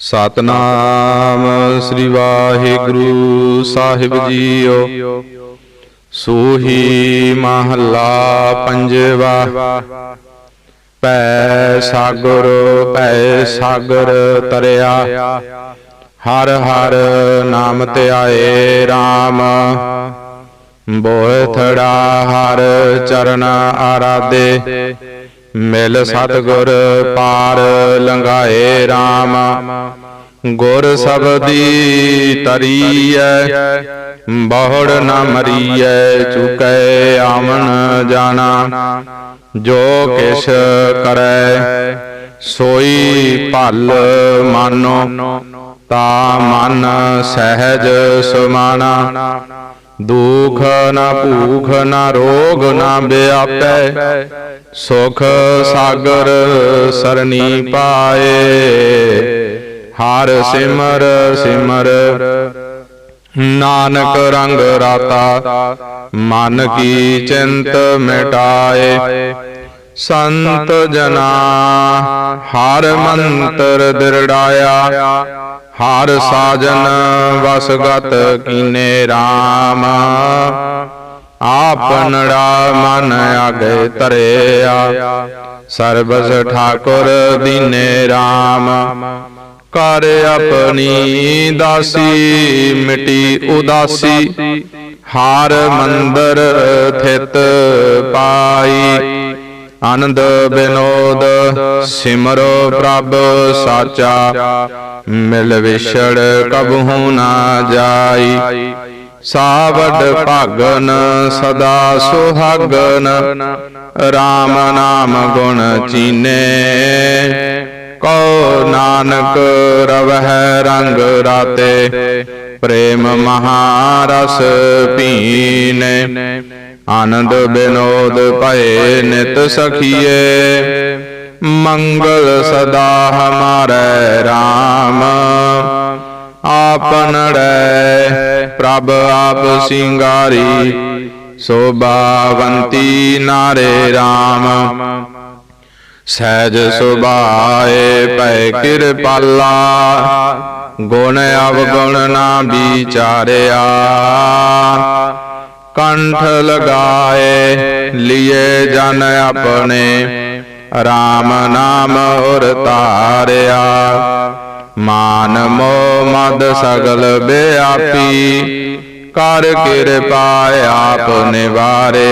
ਸਤਨਾਮ ਸ੍ਰੀ ਵਾਹਿਗੁਰੂ ਸਾਹਿਬ ਜੀਓ। ਸੂਹੀ ਮਹੱਲਾ ਪੰਜਵਾ। ਪੈ ਸਾਗਰ ਪੈ ਸਾਗਰ ਤਰਿਆ। ਹਰ ਹਰ ਨਾਮ ਧਿਆਏ RAM ਬੋਏ ਥੜਾ ਹਰ ਚਰਨ ਆਰਾਧੇ। ਮਿਲ ਸਤਗੁਰ ਪਾਰ ਲੰਘਾਏ RAM ਗੁਰ ਸਬਦੀ ਤਰੀਐ ਬਹੁੜ ਨਾ ਮਰੀਐ ਚੁਕੈ ਆਵਣ ਜਾਣਾ। ਜੋ ਕਿਛ ਕਰੈ ਸੋਈ ਭਲ ਮਾਨੋ। ਤਾ ਮਨ ਸਹਿਜ ਸੁਮਾਣਾ। ਦੁਖ ਨਾ ਭੂਖ ਨਾ ਰੋਗ ਨਾ ਵਿਆਪੈ। ਸੁਖ ਸਾਗਰ ਸਰਣੀ ਪਾਏ। ਹਰ ਸਿਮਰ ਸਿਮਰ। ਨਾਨਕ ਰੰਗ ਰਾਤਾ, ਮਨ ਕੀ ਚਿੰਤ ਮਿਟਾਏ। ਸੰਤ ਜਨਾ, ਹਰ ਮੰਤਰ ਦਿਰੜਾਇਆ। ਹਰ ਸਾਜਨ ਵਸਗਤ ਕੀਨੇ RAM ਆਪਨੜਾ ਮਨ ਆਗੇ ਧਰਿਆ। ਸਰਬਸ ਠਾਕੁਰ ਦੀਨੇ RAM ਕਰ ਆਪਣੀ ਦਾਸੀ, ਮਿਟੀ ਉਦਾਸੀ। ਹਾਰ ਮੰਦਰ ਥਿਤ ਪਾਈ। ਆਨੰਦ ਬਿਨੋਦ, ਸਿਮਰੋ ਪ੍ਰਭ ਸਾਚਾ, ਮਿਲ ਵਿਛੜ ਕਬਹੂ ਨਾ ਜਾਈ। ਸਾਵਡ ਭਾਗਨ ਸਦਾ ਸੁਹਾਗਨ RAM ਨਾਮ ਗੁਣ ਚੀਨੇ। ਕਉ ਨਾਨਕ ਰਵਹਿ ਰੰਗ ਰਾਤੇ, ਪ੍ਰੇਮ ਮਹਾਰਸ ਪੀਨੇ। ਆਨੰਦ ਬਿਨੋਦ ਭਏ ਨਿਤ ਸਖੀਏ। ਮੰਗਲ ਸਦਾ ਹਮਾਰੇ RAM ਆਪਨੜੈ ਪ੍ਰਭ ਆਪ ਸਿੰਗਾਰੀ। ਸੋਭਾਵੰਤੀ ਨਾਰੇ RAM ਸਹਿਜ ਸੁਭਾਏ ਭੈ ਕਿਰਪਾਲਾ। ਗੁਣ ਅਵਗੁਣ ਨਾ ਵਿਚਾਰਿਆ। ਕੰਠ ਲਗਾਏ, ਲਿਏ ਜਨ ਆਪਣੇ RAM ਨਾਮ ਉਰ ਤਾਰਿਆ ਮਾਨ ਮੋ ਮਦ ਸਗਲ ਬਿਆਪੀ ਕਰ ਕਿਰਪਾ ਆਪ ਨਿਵਾਰੇ।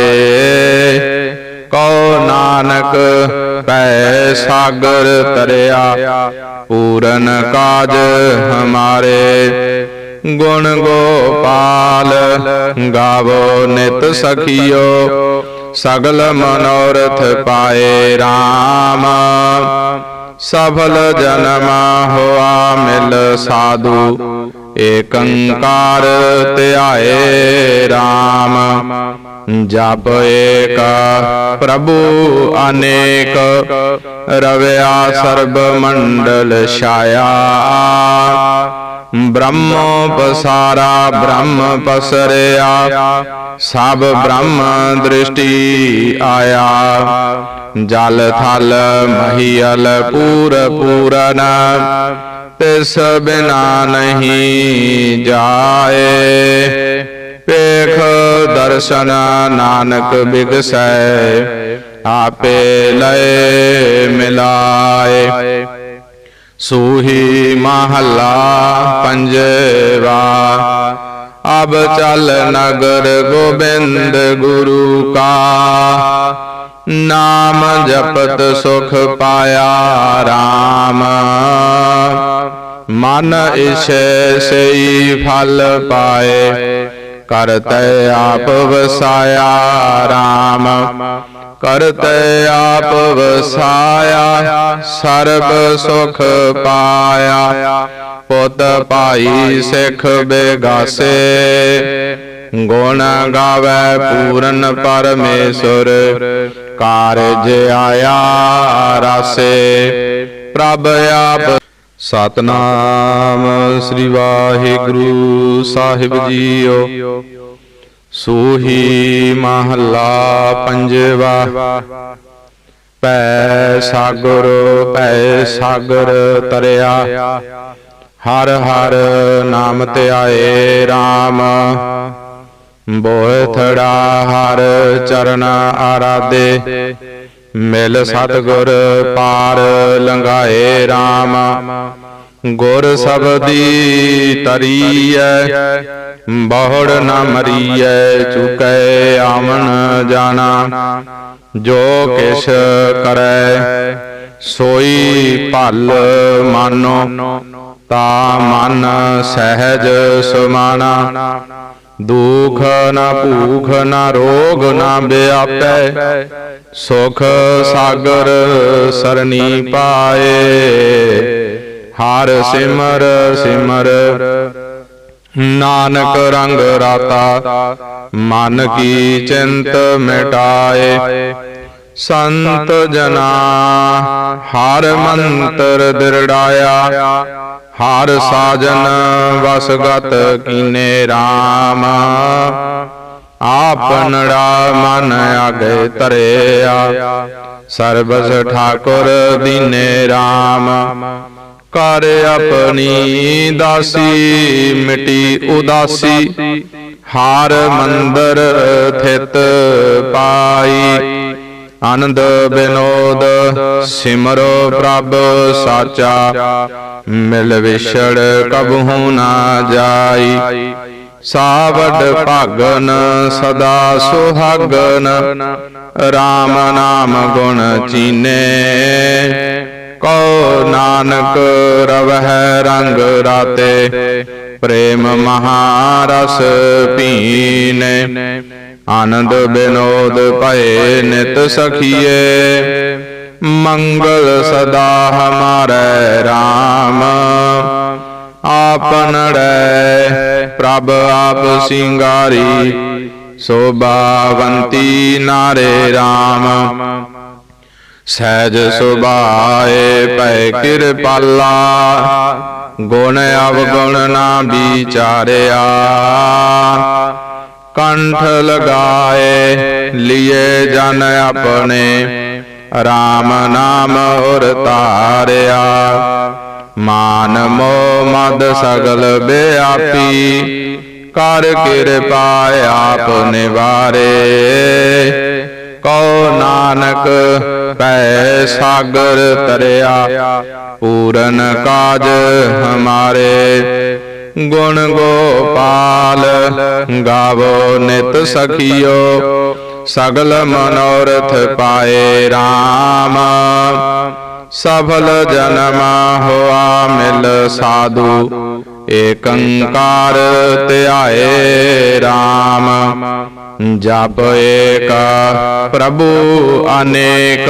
ਕਉ ਨਾਨਕ ਪੈ ਸਾਗਰ ਤਰਿਆ, ਪੂਰਨ ਕਾਜ ਹਮਾਰੇ। ਗੁਣ ਗੋਪਾਲ, ਗਾਵੋ ਨਿਤ ਸਖੀਓ, ਸਗਲ ਮਨੋਰਥ ਪਾਏ RAM ਸਫਲ ਜਨਮ ਹੋਆ ਮਿਲ ਸਾਧੂ, ਏਕੰਕਾਰ ਧਿਆਏ RAM ਜਪ ਏਕ ਪ੍ਰਭੂ ਅਨੇਕ, ਰਵਿਆ ਸਰਬ ਮੰਡਲ ਛਾਇਆ। ਬ੍ਰਹਮ ਪਸਾਰਾ ਬ੍ਰਹਮ ਪਸਰਿਆ ਸਭ ਬ੍ਰਹਮ ਦ੍ਰਿਸ਼ਟੀ ਆਇਆ ਜਲ ਥਲ ਮਹੀਲ ਪੂਰ ਪੂਰਨ ਤਿਸ ਬਿਨਾ ਨਹੀਂ ਜਾਏ ਪੇਖ ਦਰਸ਼ਨ ਨਾਨਕ ਬਿਗਸੈ ਆਪੇ ਲਏ ਮਿਲਾਏ ਸੂਹੀ ਮਹੱਲਾ ਪੰਜਵਾ। ਅਬ ਚਲ ਨਗਰ ਗੋਬਿੰਦ ਗੁਰੂ ਕਾ। ਨਾਮ ਜਪਤ ਸੁਖ ਪਾਇਆ RAM ਮਨ ਇਛੇ ਸਈ ਫਲ ਪਾਏ। ਕਰਤੈ ਆਪ ਵਸਾਇਆ RAM ਕਰਤੈ ਆਪ ਵਸਾਇਆ, ਸਰਬ ਸੁਖ ਪਾਇਆ। ਪੁੱਤ ਭਾਈ ਸਿੱਖ ਬੇਗਾਸੇ, ਗੁਣ ਗਾਵੇ ਪੂਰਨ ਪਰਮੇਸ਼ਰ। ਕਾਰਜ ਆਇਆ ਰਾਸੇ, ਪ੍ਰਭ ਆਪ। ਸਤਨਾਮ ਸ੍ਰੀ ਵਾਹਿਗੁਰੂ ਸਾਹਿਬ ਜੀਓ। ਸੂਹੀ ਮਹੱਲਾ ਪੰਜਵਾ। ਪੈ ਸਾਗਰ ਪੈ ਸਾਗਰ ਤਰਿਆ। ਹਰ ਹਰ ਨਾਮ ਧਿਆਏ RAM ਬੋਏ ਥੜਾ ਹਰ ਚਰਨ ਆਰਾਧੇ। ਮਿਲ ਸਤਗੁਰ ਪਾਰ ਲੰਘਾਏ RAM ਗੁਰ ਸਬਦੀ ਤਰੀਐ ਬਹੁੜ ਨ ਮਰੀਐ ਚੁਕੈ ਆਵਣ ਜਾਣਾ। ਜੋ ਕਿਛ ਕਰੈ ਸੋਈ ਭਲ ਮਾਨੋ। ਤਾ ਮਨ ਸਹਿਜ ਸੁਮਾਣਾ। ਦੁਖ ਨ ਭੂਖ ਨ ਰੋਗ ਨ ਵਿਆਪੈ। ਸੁਖ ਸਾਗਰ ਸਰਣੀ ਪਾਏ। ਹਰ ਸਿਮਰ ਸਿਮਰ ਨਾਨਕ ਰੰਗ ਰਾਤਾ ਮਨ ਕੀ ਚਿੰਤ ਮਿਟਾਏ। ਸੰਤ ਜਨਾ ਹਰ ਮੰਤਰ ਦਿਰੜਾਇਆ। ਹਰ ਸਾਜਨ ਵਸਗਤ ਕੀਨੇ RAM ਆਪਨੜਾ ਮਨ ਆਗੇ ਧਰਿਆ। ਸਰਬਸ ਠਾਕੁਰ ਦੀਨੇ RAM ਕਰ ਆਪਣੀ ਦਾਸੀ ਮਿਟੀ ਉਦਾਸੀ। ਹਾਰ ਮੰਦਰ ਥਿਤ ਪਾਈ। ਆਨੰਦ ਬਿਨੋਦ ਸਿਮਰੋ ਪ੍ਰਭ ਸਾਚਾ। ਮਿਲ ਵਿਛੜ ਕਬਹੂ ਨਾ ਜਾਈ। ਸਾਵਡ ਭਾਗਨ ਸਦਾ ਸੁਹਾਗਨ। RAM ਨਾਮ ਗੁਣ ਚੀਨੇ। ਕਉ ਨਾਨਕ ਰਵਹਿ ਰੰਗ ਰਾਤੇ। ਪ੍ਰੇਮ ਮਹਾਰਸ ਪੀਨੇ ਆਨੰਦ ਬਿਨੋਦ ਭਏ ਨਿਤ ਸਖੀਏ। ਮੰਗਲ ਸਦਾ ਹਮਾਰੇ RAM ਆਪਨੜੈ ਪ੍ਰਭ ਆਪ ਸਿੰਗਾਰੀ। ਸੋਭਾਵੰਤੀ ਨਾਰੇ RAM ਸਹਿਜ ਸੁਭਾਏ ਭੈ ਕਿਰਪਾਲਾ, ਗੁਣ ਅਵਗੁਣ ਨਾ ਵਿਚਾਰਿਆ। ਕੰਠ ਲਗਾਏ, ਲਿਏ ਜਨ ਆਪਣੇ RAM ਨਾਮ ਉਰ ਤਾਰਿਆ। ਮਾਨ ਮੋ ਮਦ ਸਗਲ ਬਿਆਪੀ ਕਰ ਕਿਰਪਾ ਆਪ ਨਿਵਾਰੇ। ਕਉ ਨਾਨਕ ਪੈ ਸਾਗਰ ਤਰਿਆ, ਪੂਰਨ ਕਾਜ ਹਮਾਰੇ। ਗੁਣ ਗੋਪਾਲ ਗਾਵੋ ਨਿਤ ਸਖਿਓ, ਸਗਲ ਮਨੋਰਥ ਪਾਏ RAM ਸਫਲ ਜਨਮ ਹੋਆ ਮਿਲ ਸਾਧੂ ਏਕੰਕਾਰ ਧਿਆਏ RAM ਜਪ ਏਕ ਪ੍ਰਭੂ ਅਨੇਕ,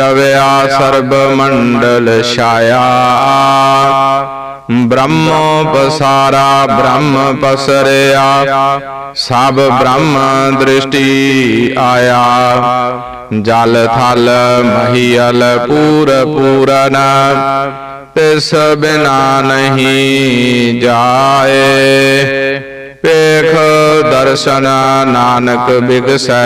ਰਵਿਆ ਸਰਬ ਮੰਡਲ ਛਾਇਆ। ਬ੍ਰਹਮੋ ਪਸਾਰਾ, ਬ੍ਰਹਮ ਪਸਰਿਆ, ਸਭ ਬ੍ਰਹਮ ਦ੍ਰਿਸ਼ਟੀ ਆਇਆ। ਜਲ ਥਲ ਮਹੀਲ ਪੂਰ ਪੂਰਨ ਤਿਸ ਬਿਨਾ ਨਹੀਂ ਜਾਏ। ਪੇਖ ਦਰਸ਼ਨ ਨਾਨਕ ਬਿਗਸੈ,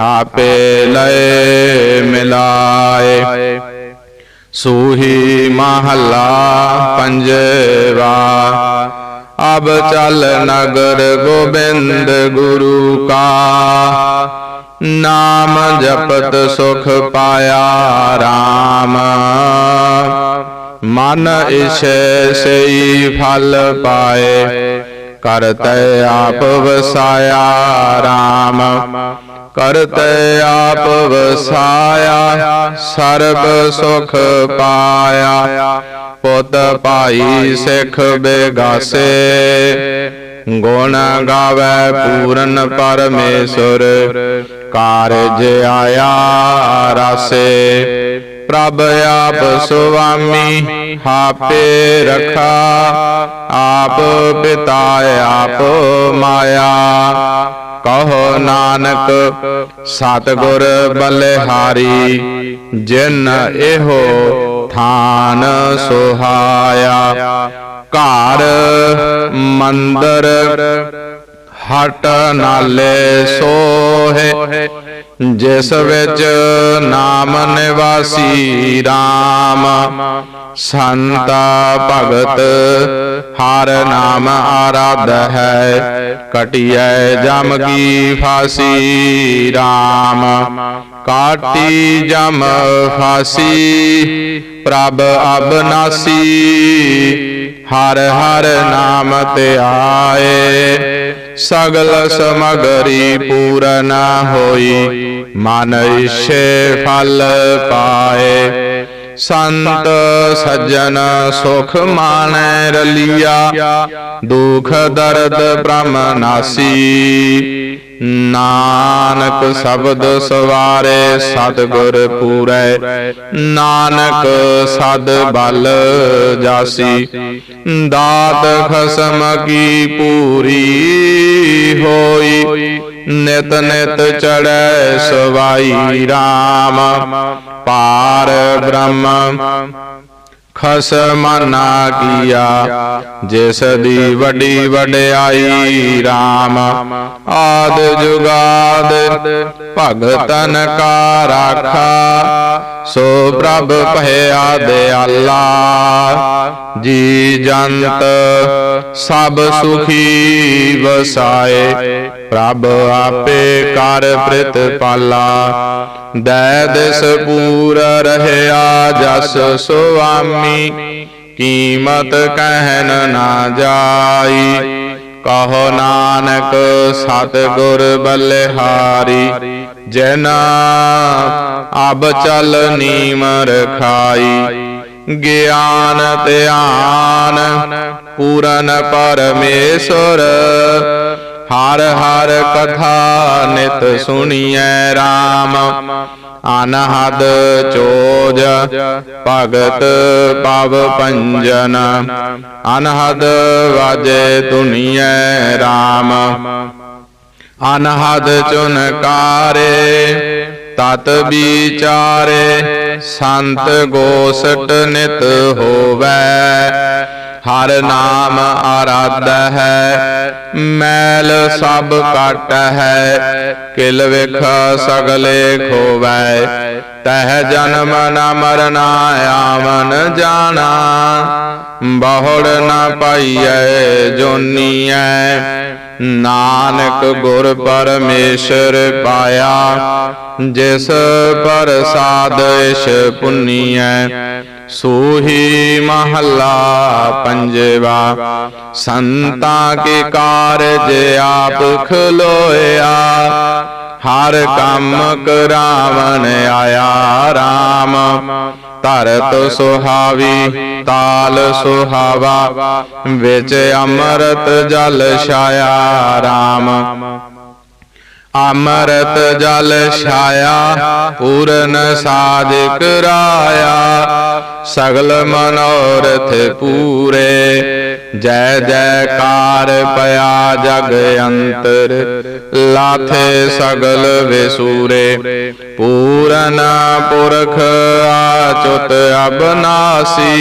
ਆਪੇ ਲਏ ਮਿਲਾਏ। ਸੂਹੀ ਮਹੱਲਾ ਪੰਜਵਾ, ਅਬ ਚਲ ਨਗਰ ਗੋਬਿੰਦ ਗੁਰੂ ਕਾ। ਨਾਮ ਜਪਤ ਸੁਖ ਪਾਇਆ RAM ਮਨ ਇਛੈ ਸਈ ਫਲ ਪਾਏ ਕਰਤੈ ਆਪ ਵਸਾਇਆ RAM ਕਰਤੈ ਆਪ ਵਸਾਇਆ ਸਰਬ ਸੁਖ ਪਾਇਆ। ਪੁੱਤ ਭਾਈ ਸਿੱਖ ਬੇਗਾਸੇ ਗੁਣ ਗਾਵੇ ਪੂਰਨ ਪਰਮੇਸ਼ਰ, ਕਾਰਜ ਆਇਆ ਰਾਸੇ। ਪ੍ਰਭ ਆਪ ਸੁਆਮੀ ਹਾਪੇ ਰਖਾ। ਆਪ ਪਿਤਾ, ਆਪ ਮਾਇਆ। ਕਹੋ ਨਾਨਕ, ਸਤਗੁਰ ਬਲਿਹਾਰੀ, ਜਿਨ ਇਹੋ ਥਾਨ ਸੁਹਾਇਆ। ਘਰ, ਮੰਦਰ, ਹਟ ਨਾਲੇ ਸੋਹੇ, ਜਿਸ ਵਿੱਚ ਨਾਮ ਨਿਵਾਸੀ RAM ਸੰਤਾ ਭਗਤ, ਹਰ ਨਾਮ ਆਰਾਧ ਹੈ, ਕਟਿਐ ਜਮ ਕੀ ਫਾਸੀ RAM ਕਾਟੀ ਜਮ ਫਾਸੀ ਪ੍ਰਭ ਅਬਨਾਸੀ ਹਰ ਹਰ ਨਾਮ ਤੇ ਆਏ। ਸਗਲ ਸਮਗਰੀ ਪੂਰਨ ਹੋਈ, ਮਨ ਇਛੇ ਫਲ ਪਾਏ। ਸੰਤ ਸੱਜਣ ਸੁਖ ਮਾਨੈ ਰਲੀਆ, ਦੁਖ ਦਰਦ ਬ੍ਰਹਮ ਨਾਸੀ। ਨਾਨਕ ਸ਼ਬਦ ਸਵਾਰੇ, ਸਤਿਗੁਰ ਪੂਰੈ। ਨਾਨਕ ਸਦ ਬਲ ਜਾਸੀ। ਦਾਤ ਖਸਮ ਕੀ ਪੂਰੀ ਹੋਈ। ਨਿਤ ਨਿਤ ਚੜੈ ਸਵਾਈ RAM ਪਾਰ ਬ੍ਰਹਮ। ਖਸ ਮਨਾ ਕੀਆ, ਜਿਸ ਦੀ ਵੱਡੀ ਵਡਿਆਈ RAM ਆਦ ਜੁਗਾਦ, ਭਗਤਨ ਕਾ ਰਾਖਾ। ਸੋ ਪ੍ਰਭ ਭਇਆ ਦਿਆਲਾ, ਜੀ ਜੰਤ ਸਭ ਸੁਖੀ ਵਸਾਏ। ਪ੍ਰਭ ਆਪੇ ਕਰ ਪ੍ਰਿਤ ਪਾਲਾ। ਦੈ ਦਿਸ ਪੂਰ ਰਹਿਆ ਜਸ ਸੁਆਮੀ। ਕੀਮਤ ਕਹਿਨ ਨਾ ਜਾਈ। ਕਹੋ ਨਾਨਕ ਸਤ ਗੁਰ ਬਲਿਹਾਰੀ। ਜਿਨ ਅਬ ਚਲ ਨੀਮ ਰਖਾਈ। ਗਿਆਨ ਧਿਆਨ ਪੂਰਨ ਪਰਮੇਸ਼ਰ। ਹਰ ਹਰ ਕਥਾ ਨਿਤ ਸੁਣੀਐ RAM ਅਨਹਦ ਚੋਜ ਭਗਤ ਪਵ ਪੰਜਨ ਅਨਹਦ ਵਾਜੇ ਦੁਨੀਐ RAM ਅਨਹਦ ਚੁਨਕਾਰੇ ਤਤ ਵਿਚਾਰੇ। ਸੰਤ ਗੋਸਟ ਨਿਤ ਹੋਵੈ। ਹਰ ਨਾਮ ਆਰਾਧ ਹੈ, ਮੈਲ ਸਭ ਕਟ ਹੈ। ਕਿਲ ਵਿਖ ਸਗਲੇ ਖੋਵੈ, ਤਹ ਜਨਮ ਨ ਮਰਨਾ ਆਵਨ ਜਾਣਾ। ਬਹੁੜ ਨ ਪਾਈਐ, ਜੋਨੀਐ। ਨਾਨਕ ਗੁਰ ਪਰਮੇਸ਼ਰ ਪਾਇਆ, ਜਿਸ ਪ੍ਰਸਾਦ ਇਸ਼ ਪੁੰਨੀਐ, ਸੋਹੀ ਮਹੱਲਾ ਪੰਜਵਾ, ਸੰਤਾਂ ਕੇ ਕਾਰਜ ਆਪ ਖਲੋਇਆ, ਹਰ ਕੰਮ ਕਰਾਵਨ ਆਇਆ RAM ਧਰਤ ਸੁਹਾਵੀ ਤਾਲ ਸੁਹਾਵਾ ਵਿੱਚ ਅੰਮ੍ਰਿਤ ਜਲ ਛਾਇਆ RAM ਅੰਮ੍ਰਿਤ ਜਲ ਛਾਇਆ ਪੂਰਨ ਸਾਜ ਕਰਾਇਆ ਸਗਲ ਮਨੋਰਥ ਪੂਰੇ। ਜੈ ਜੈਕਾਰ ਪਿਆ ਜਗ ਅੰਤਰ। ਲਾਥੇ ਸਗਲ ਵਿਸੂਰੇ, ਪੂਰਨ ਪੁਰਖ ਆਚੁਤ ਅਬਨਾਸੀ,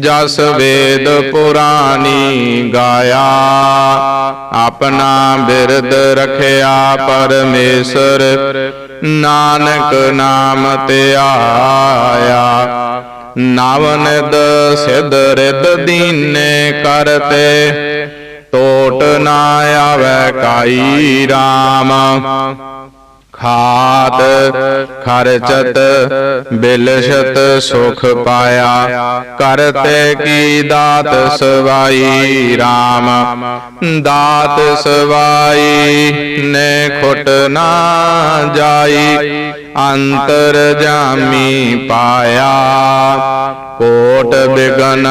ਜਸ ਵੇਦ ਪੁਰਾਣੀ ਗਾਇਆ। ਆਪਣਾ ਬਿਰਦ ਰਖਿਆ ਪਰਮੇਸ਼ਰ, ਨਾਨਕ ਨਾਮ ਧਿਆਇਆ ਨਵਨਿਦ ਸਿਧ ਰਿਦ ਦੀਨੇ ਕਰਤੇ ਟੋਟ ਨਾ ਆਵੇ ਕਾਈ RAM ਖਾਤ ਖਰਚਤ ਬਿਲਸ਼ਤ ਸੁਖ ਪਾਇਆ। ਕਰਤੇ ਕੀ ਦਾਤ ਸਵਾਈ RAM ਦਾਤ ਸਵਾਈ ਨੇ ਖੁਟ ਨਾ ਜਾਈ। ਅੰਤਰ ਜਾਮੀ ਪਾਇਆ। ਕੋਟ ਬਿਗਨ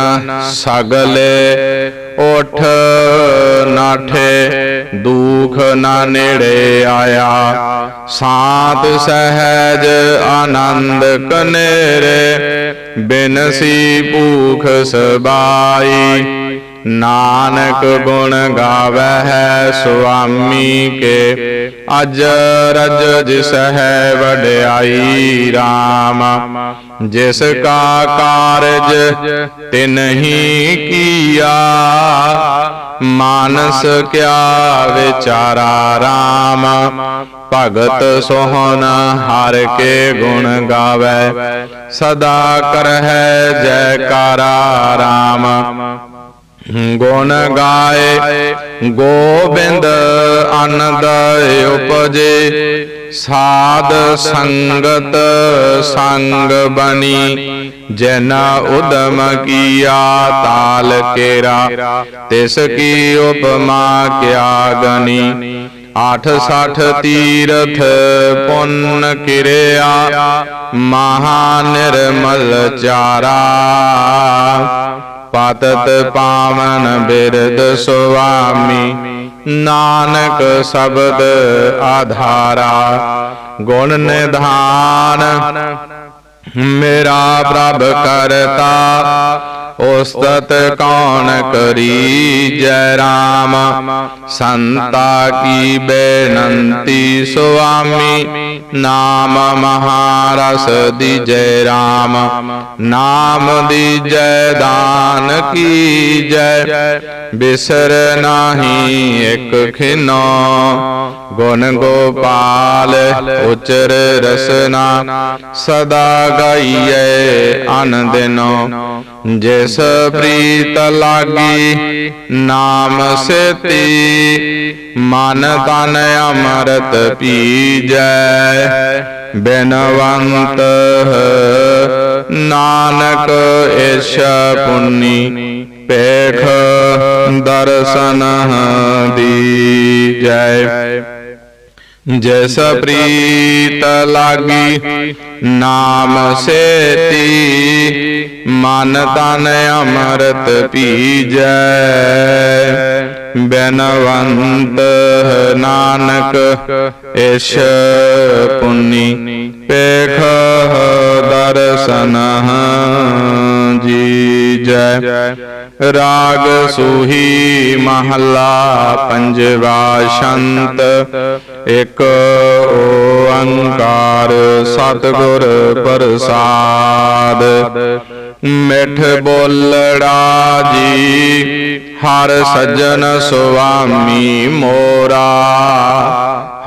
ਸਗਲੇ, ਉਠ ਨਾਠੇ, ਦੁਖ ਨਾ ਨੇੜੇ ਆਇਆ। ਸਾਤ ਸਹਿਜ ਆਨੰਦ ਕਨੇਰੇ, ਬਿਨਸੀ ਭੂਖ ਸਬਾਈ। ਨਾਨਕ ਗੁਣ ਗਾਵਹਿ ਸੁਆਮੀ ਕੇ। ਅਜ ਰਜ ਜਿਸ ਹੈ ਵਡਿਆਈ RAM ਜਿਸ ਕਾ ਕਾਰਜ ਤਿਨਹੀ ਕੀਆ। ਮਾਨਸ ਕਿਆ ਵਿਚਾਰਾ RAM ਭਗਤ ਸੋਹਨ ਹਰ ਕੇ ਗੁਣ ਗਾਵੇ ਸਦਾ ਕਰਹਿ ਜੈਕਾਰਾ RAM ਗੁਣ ਗਾਏ, ਗੋਬਿੰਦ ਅਨੰਦ ਉਪਜੇ, ਸਾਧ ਸੰਗਤ ਸੰਗ ਬਣੀ, ਜਨ ਉਦਮ ਕੀਆ ਤਾਲ ਕੇਰਾ, ਤਿਸ ਕੀ ਉਪਮਾ ਕਿਆ ਗਨੀ ਆਠ ਸਠ ਤੀਰਥ ਪੁੰਨ ਕਿਰਿਆ, ਮਹਾ ਨਿਰਮਲ ਚਾਰਾ। ਪਤਤ ਪਾਵਨ ਬਿਰਦ ਸੁਆਮੀ। ਨਾਨਕ ਸ਼ਬਦ ਆਧਾਰਾ ਗੁਣ ਨਿਧਾਨ। ਮੇਰਾ ਪ੍ਰਭ ਕਰਤਾ ਉਸਤਤ ਕੌਣ ਕਰੀ? ਜੈ ਰਾਮ। ਸੰਤਾ ਕੀ ਬੇਨੰਤੀ? ਸੁਆਮੀ ਨਾਮ ਮਹਾਰਸ ਦੀ ਜੈ ਰਾਮ। ਨਾਮ ਦੀਜੈ ਦਾਨ ਕੀ ਜੈ? ਬਿਸਰ ਨਾਹੀ ਇਕ ਖਿਨੋ। ਗੁਣ ਗੋਪਾਲ, ਉਚਰ ਰਸਨਾ ਸਦਾ ਗਾਈਐ ਅਨੰਦਨੋ ਜਿਸ ਪ੍ਰੀਤ ਲਾਗੀ, ਨਾਮ ਸੇਤੀ, ਮਨ ਤਨ ਅਮਰਤ ਪੀਜੈ। ਬਿਨਵੰਤ ਨਾਨਕ ਏਸ਼ ਪੁੰਨੀ, ਪੇਖ ਦਰਸ਼ਨ ਦੀਜੈ। ਜੈਸ ਪ੍ਰੀਤ ਲਾਗੀ ਨਾਮ ਸੇਤੀ ਮਨ ਤਨ ਅਮਰਤ ਪੀਜੈ ਬੈਨਵੰਤ ਨਾਨਕ ਇਸ਼ ਪੁੰਨੀ ਪੇਖ ਦਰਸ਼ਨ ਜੀਜੈ ਰਾਗ ਸੂਹੀ ਮਹੱਲਾ ਪੰਜਵਾ ਸ਼ੰਤ ਇਕ ਓੰਕਾਰ ਸਤਿਗੁਰ ਪ੍ਰਸਾਦ, ਮਿਠ ਬੋਲੜਾ ਜੀ, ਹਰ ਸੱਜਣ ਸੁਆਮੀ ਮੋਰਾ।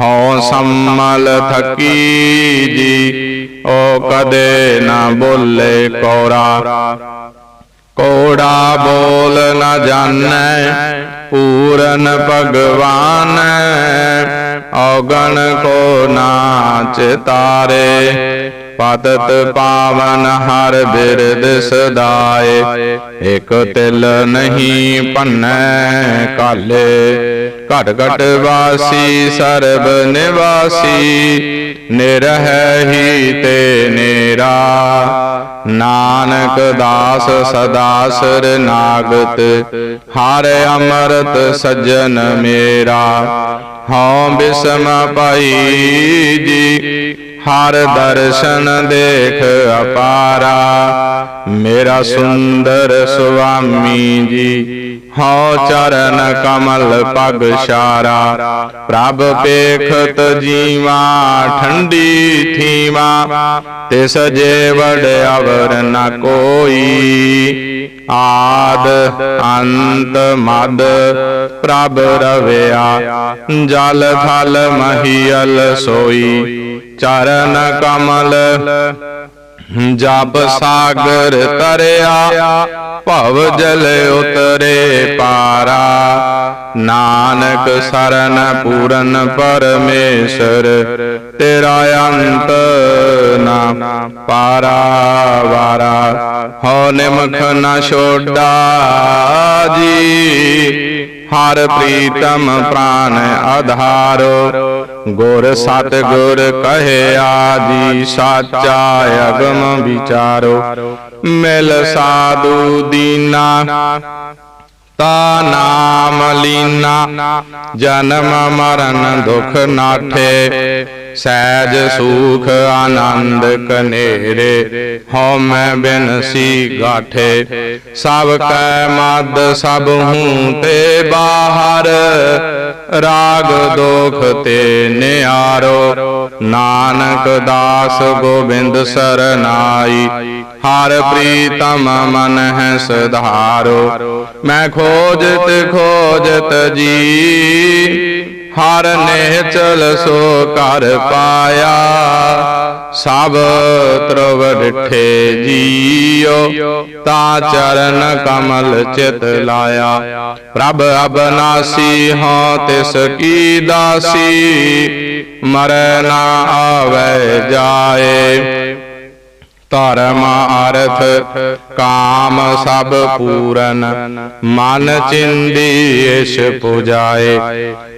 ਹਉ ਸੰਮਲ ਥਕੀ ਜੀ, ਓ ਕਦੇ ਨਾ ਬੋਲੇ ਕੋਰਾ। ਕੋੜਾ ਬੋਲ ਨਾ ਜਾਣੈ, ਪੂਰਨ ਭਗਵਾਨ ਔਗਣ ਕੋ ਨਾਚ ਤਾਰੇ, ਪਤਤ ਪਾਵਨ ਹਰ ਬਿਰਦ ਸਦਾਏ। ਇਕ ਤਿਲ ਨਹੀਂ ਪੰਨੈ ਕਾਲੇ ਘਟ ਘਟ ਵਾਸੀ ਸਰਬ ਨਿਵਾਸੀ, ਨਿਰਹਿ ਹੀ ਤੇ ਨੇਰਾ। ਨਾਨਕ ਦਾਸ ਸਦਾ ਸਿਰ ਨਾਗਤ, ਹਰ ਅਮਰਤ ਸੱਜਣ ਮੇਰਾ। ਹਉ ਬਿਸਮ ਪਾਈ ਜੀ ਹਰ ਦਰਸ਼ਨ ਦੇਖ ਅਪਾਰਾ। ਮੇਰਾ ਸੁੰਦਰ ਸੁਆਮੀ ਜੀ ਹਉ ਚਰਨ ਕਮਲ ਪਗ ਸ਼ਾਰਾ ਪ੍ਰਭ ਪੇਖਤ ਜੀਵਾ ਠੰਡੀ ਥੀਵਾ। ਤਿਸ ਜੇ ਵਡ ਅਵਰ ਨ ਕੋਈ। ਆਦ ਅੰਤ ਮਦ ਪ੍ਰਭ ਰਵਿਆ। ਜਲ ਥਲ ਮਹੀਲ ਸੋਈ। ਚਰਨ ਕਮਲ ਜਬ ਸਾਗਰ ਤਰਿਆ ਭਵ ਜਲ ਉਤਰੇ ਪਾਰਾ। ਨਾਨਕ ਸਰਨ ਪੂਰਨ ਪਰਮੇਸ਼ਰ ਤੇਰਾ ਅੰਤ ਨਾ ਪਾਰਾ ਵਾਰਾ। ਹੋ ਨਿਮਖ ਨ ਛੋਡਾ ਜੀ। ਹਰ ਪ੍ਰੀਤਮ ਪ੍ਰਾਨ ਆਧਾਰੋ। ਗੁਰ ਸਤ ਗੁਰ ਕਹਿਆ ਜੀ ਸਾਚਾ ਅਗਮ ਵਿਚਾਰੋ। ਮਿਲ ਸਾਧੂ ਦੀਨਾ। ਤਾ ਨਾਮ ਲੀਨਾ। ਜਨਮ ਮਰਨ ਦੁਖ ਨਾਠੇ। ਸਹਿਜ ਸੂਖ ਆਨੰਦ ਕਨੇਰੇ ਹਉ ਮੈਂ ਬਿਨਸੀ ਗਾਠੇ। ਸਭ ਕੈ ਮਦ, ਸਭ ਹੂੰ ਤੇ ਬਾਹਰ। ਰਾਗ ਦੋਖ ਤੇ ਨਿਆਰੋ, ਨਾਨਕ ਦਾਸ ਗੋਬਿੰਦ ਸਰਨਾਈ। ਹਰ ਪ੍ਰੀਤਮ ਮਨ ਹੈ ਸਧਾਰੋ ਮੈਂ ਖੋਜਤ ਖੋਜਤ ਜੀ। ਹਰ ਨੇ ਚਲ ਸੋ ਕਰ ਪਾਇਆ। ਸਭ ਤਰਵ ਡਿਠੇ ਜੀਓ। ਤਾ ਚਰਨ ਕਮਲ ਚਿਤ ਲਾਇਆ। ਪ੍ਰਭ ਅਬਨਾਸੀ ਹਾਂ, ਤਿਸ ਕੀ ਦਾਸੀ? ਮਰੈ ਨਾ ਆਵੇ ਜਾਏ। ਧਰਮ ਅਰਥ, ਕਾਮ ਸਭ ਪੂਰਨ। ਮਨ ਚਿੰਦੀ ਇਸ਼ ਪੁਜਾਏ।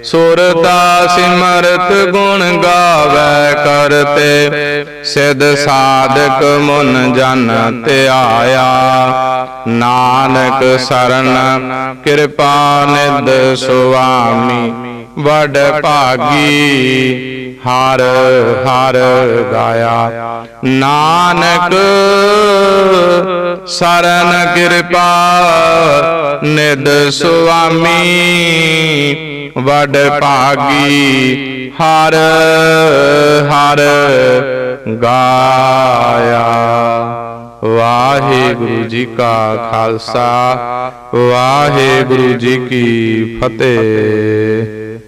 ਸੁਰਤਾ ਸਿਮਰਤ ਗੁਣ ਗਾਵੇ ਕਰਤੇ। ਸਿਧ ਸਾਧਕ ਮਨ ਜਨ ਧਿਆਇਆ ਨਾਨਕ ਸਰਨ, ਕਿਰਪਾ ਨਿਦ ਸੁਆਮੀ। ਵਡ ਭਾਗੀ ਹਰ ਹਰ ਗਾਇਆ। ਨਾਨਕ ਸਰਨ ਕਿਰਪਾ, ਨਿਦ ਸੁਆਮੀ, ਵਡ ਭਾਗੀ, ਹਰ ਹਰ ਗਾਇਆ। ਵਾਹਿਗੁਰੂ ਜੀ ਕਾ ਖਾਲਸਾ, ਵਾਹਿਗੁਰੂ ਜੀ ਕੀ ਫਤਿਹ।